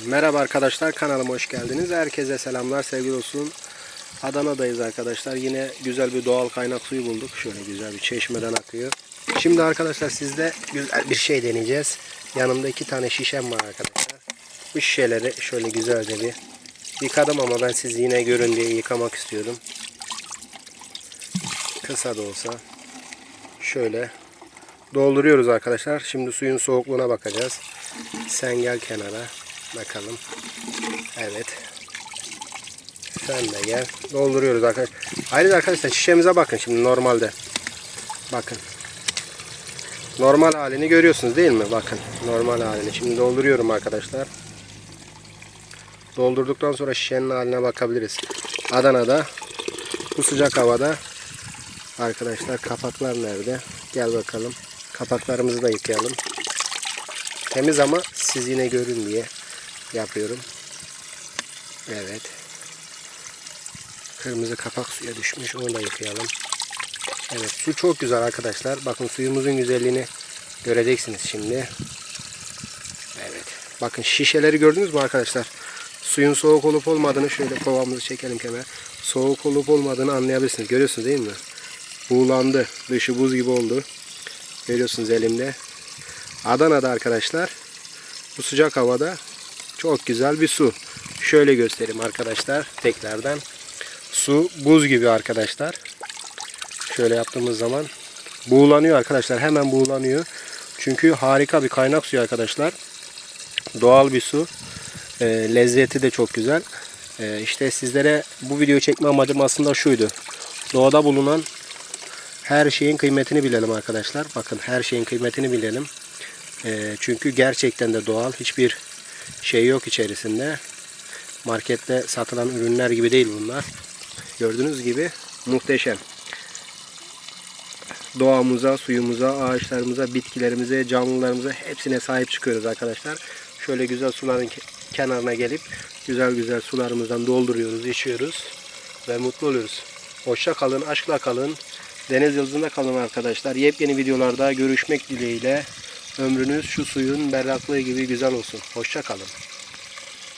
Merhaba arkadaşlar kanalıma hoş geldiniz. Herkese selamlar sevgili olsun. Adana'dayız arkadaşlar. Yine güzel bir doğal kaynak suyu bulduk. Şöyle güzel bir çeşmeden akıyor. Şimdi arkadaşlar sizde güzel bir şey deneyeceğiz. Yanımda iki tane şişem var arkadaşlar. Bu şişeleri şöyle güzelce bir yıkadım ama ben siz yine görün diye yıkamak istiyorum. Kısa da olsa. Şöyle dolduruyoruz arkadaşlar. Şimdi suyun soğukluğuna bakacağız. Sen gel kenara. Bakalım. Evet. Sen de gel. Dolduruyoruz arkadaşlar. Ayrıca arkadaşlar şişemize bakın şimdi normalde. Bakın. Normal halini görüyorsunuz değil mi? Bakın. Normal halini. Şimdi dolduruyorum arkadaşlar. Doldurduktan sonra şişenin haline bakabiliriz. Adana'da bu sıcak havada arkadaşlar kapaklar nerede? Gel bakalım. Kapaklarımızı da yıkayalım. Temiz ama siz yine görün diye yapıyorum. Evet. Kırmızı kapak suya düşmüş. Onu da yıkayalım. Evet su çok güzel arkadaşlar. Bakın suyumuzun güzelliğini göreceksiniz şimdi. Evet. Bakın şişeleri gördünüz mü arkadaşlar? Suyun soğuk olup olmadığını şöyle kovamızı çekelim kenara. Soğuk olup olmadığını anlayabilirsiniz. Görüyorsunuz değil mi? Buğulandı. Dışı buz gibi oldu. Görüyorsunuz elimde. Adana'da arkadaşlar bu sıcak havada çok güzel bir su. Şöyle göstereyim arkadaşlar tekrardan. Su buz gibi arkadaşlar. Şöyle yaptığımız zaman buğulanıyor arkadaşlar. Hemen buğulanıyor. Çünkü harika bir kaynak suyu arkadaşlar. Doğal bir su. E, lezzeti de çok güzel. E, işte sizlere bu videoyu çekme amacım aslında şuydu. Doğada bulunan her şeyin kıymetini bilelim arkadaşlar. Bakın her şeyin kıymetini bilelim. E, çünkü gerçekten de doğal. Hiçbir şey yok içerisinde. Markette satılan ürünler gibi değil bunlar. Gördüğünüz gibi muhteşem. Doğamıza, suyumuza, ağaçlarımıza, bitkilerimize, canlılarımıza hepsine sahip çıkıyoruz arkadaşlar. Şöyle güzel suların ke- kenarına gelip güzel güzel sularımızdan dolduruyoruz, içiyoruz ve mutlu oluyoruz. Hoşça kalın, aşkla kalın. Deniz yıldızında kalın arkadaşlar. Yepyeni videolarda görüşmek dileğiyle. Ömrünüz şu suyun berraklığı gibi güzel olsun. Hoşça kalın.